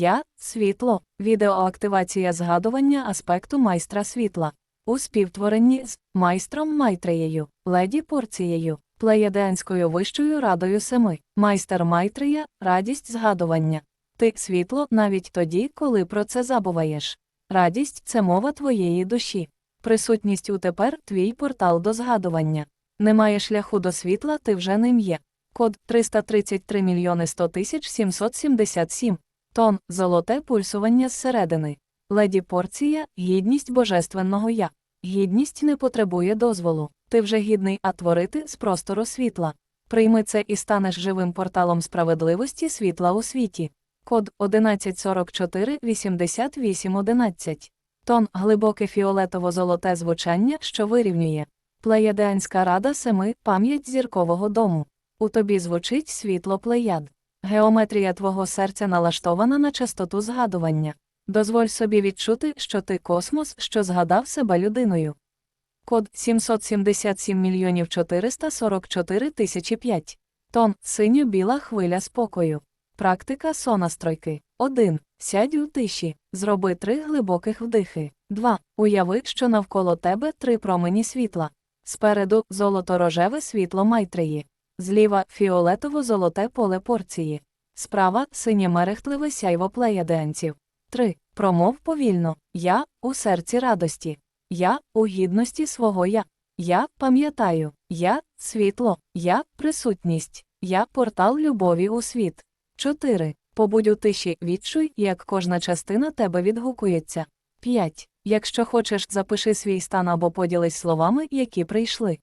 Я світло, відеоактивація згадування аспекту майстра світла. У співтворенні з майстром Майтреєю, леді порцією, плеяденською вищою радою семи, майстер Майтрея, радість згадування. Ти світло навіть тоді, коли про це забуваєш. Радість це мова твоєї душі. Присутність у тепер твій портал до згадування. Немає шляху до світла, ти вже ним є. Код 333 мільйони 100 тисяч 777. Тон золоте пульсування зсередини. Леді порція, гідність божественного я. Гідність не потребує дозволу. Ти вже гідний, а творити з простору світла. Прийми це і станеш живим порталом справедливості світла у світі. Код 1144 8811. Тон глибоке фіолетово-золоте звучання, що вирівнює. Плеядеанська рада семи пам'ять зіркового дому. У тобі звучить світло плеяд. Геометрія твого серця налаштована на частоту згадування. Дозволь собі відчути, що ти космос, що згадав себе людиною. Код 777 мільйонів 444 тисячі 5. Тон синьо-біла хвиля спокою. Практика сонастройки. 1. Сядь у тиші. Зроби три глибоких вдихи. 2. Уяви, що навколо тебе три промені світла. Спереду золото-рожеве світло майтреї. Зліва фіолетово-золоте поле порції. Справа синє мерехтливе сяйво плеяденців. 3. Промов повільно. Я у серці радості. Я у гідності свого я. Я пам'ятаю. Я світло. Я присутність. Я портал любові у світ. 4. Побудь у тиші, відчуй, як кожна частина тебе відгукується. 5. Якщо хочеш, запиши свій стан або поділись словами, які прийшли.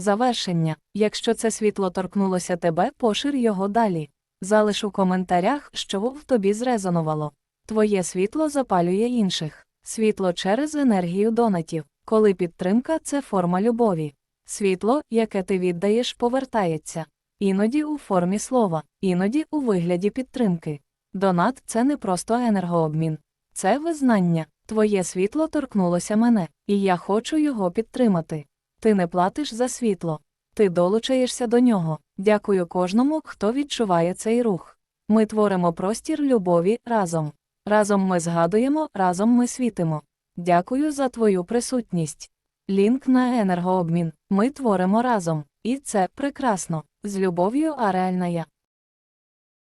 Завершення. Якщо це світло торкнулося тебе, пошир його далі. Залиш у коментарях, що в тобі зрезонувало. Твоє світло запалює інших. Світло через енергію донатів. Коли підтримка це форма любові. Світло, яке ти віддаєш, повертається. Іноді у формі слова, іноді у вигляді підтримки. Донат це не просто енергообмін. Це визнання. Твоє світло торкнулося мене, і я хочу його підтримати. Ти не платиш за світло. Ти долучаєшся до нього. Дякую кожному, хто відчуває цей рух. Ми творимо простір любові разом. Разом ми згадуємо, разом ми світимо. Дякую за твою присутність. Лінк на енергообмін. Ми творимо разом. І це прекрасно. З любов'ю, а реальна я.